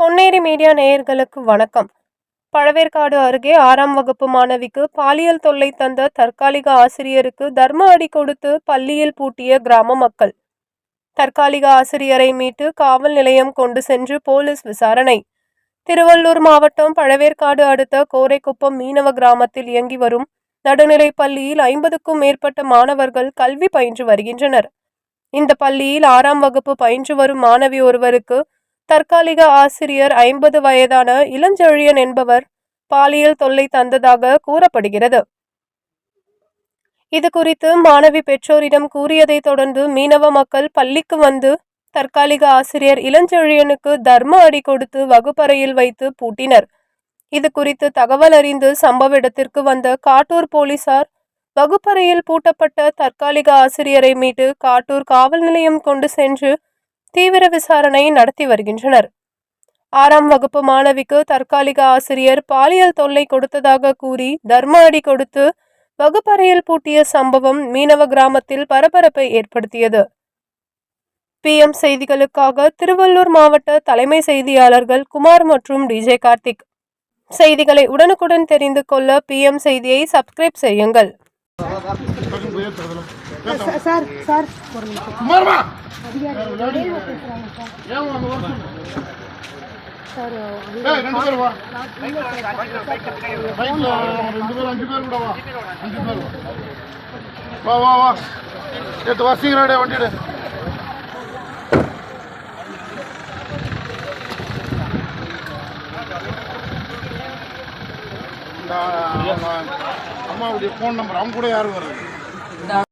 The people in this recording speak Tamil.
பொன்னேரி மீடியா நேயர்களுக்கு வணக்கம். பழவேற்காடு அருகே ஆறாம் வகுப்பு மாணவிக்கு பாலியல் தொல்லை தந்த தற்காலிக ஆசிரியருக்கு தர்ம அடி கொடுத்து பள்ளியில் பூட்டிய கிராம மக்கள். தற்காலிக ஆசிரியரை மீட்டு காவல் நிலையம் கொண்டு சென்று போலீஸ் விசாரணை. திருவள்ளூர் மாவட்டம் பழவேற்காடு அடுத்த கோரைக்குப்பம் மீனவ கிராமத்தில் இயங்கி வரும் நடுநிலை பள்ளியில் ஐம்பதுக்கும் மேற்பட்ட மாணவர்கள் கல்வி பயின்று வருகின்றனர். இந்த பள்ளியில் ஆறாம் வகுப்பு பயின்று வரும் மாணவி ஒருவருக்கு தற்காலிக ஆசிரியர் ஐம்பது வயதான இளஞ்செழியன் என்பவர் பாலியல் தொல்லை தந்ததாக கூறப்படுகிறது. இது குறித்து மாணவி பெற்றோரிடம் கூறியதைத் தொடர்ந்து மீனவ மக்கள் பள்ளிக்கு வந்து தற்காலிக ஆசிரியர் இளஞ்செழியனுக்கு தர்ம அடி கொடுத்து வகுப்பறையில் வைத்து பூட்டினர். இது குறித்து தகவல் அறிந்து சம்பவ இடத்திற்கு வந்த காட்டூர் போலீசார் வகுப்பறையில் பூட்டப்பட்ட தற்காலிக ஆசிரியரை மீட்டு காட்டூர் காவல் நிலையம் கொண்டு சென்று தீவிர விசாரணை நடத்தி வருகின்றனர். ஆறாம் வகுப்பு மாணவிக்கு தற்காலிக ஆசிரியர் பாலியல் தொல்லை கொடுத்ததாக கூறி தர்ம அடி கொடுத்து வகுப்பறையில் பூட்டிய சம்பவம் மீனவ கிராமத்தில் பரபரப்பை ஏற்படுத்தியது. பிஎம் செய்திகளுக்காக திருவள்ளூர் மாவட்ட தலைமை செய்தியாளர்கள் குமார் மற்றும் டிஜே கார்த்திக். செய்திகளை உடனுக்குடன் தெரிந்து கொள்ள பிஎம் செய்தியை சப்ஸ்கிரைப் செய்யுங்கள். Sir, sir sir. ஒரு நிமிஷம் குமாரமா பேசுறாங்க சார். சார் ரெண்டு பேரும் வா. பைக்ல ரெண்டு பேரும் அஞ்சு பேர் கூட வா. அஞ்சு பேர் வா. வா வா எடுத்து வா சீக்கிரம் அம்மாவுடைய ஃபோன் நம்பர் அவங்க கூட யாரும் வருது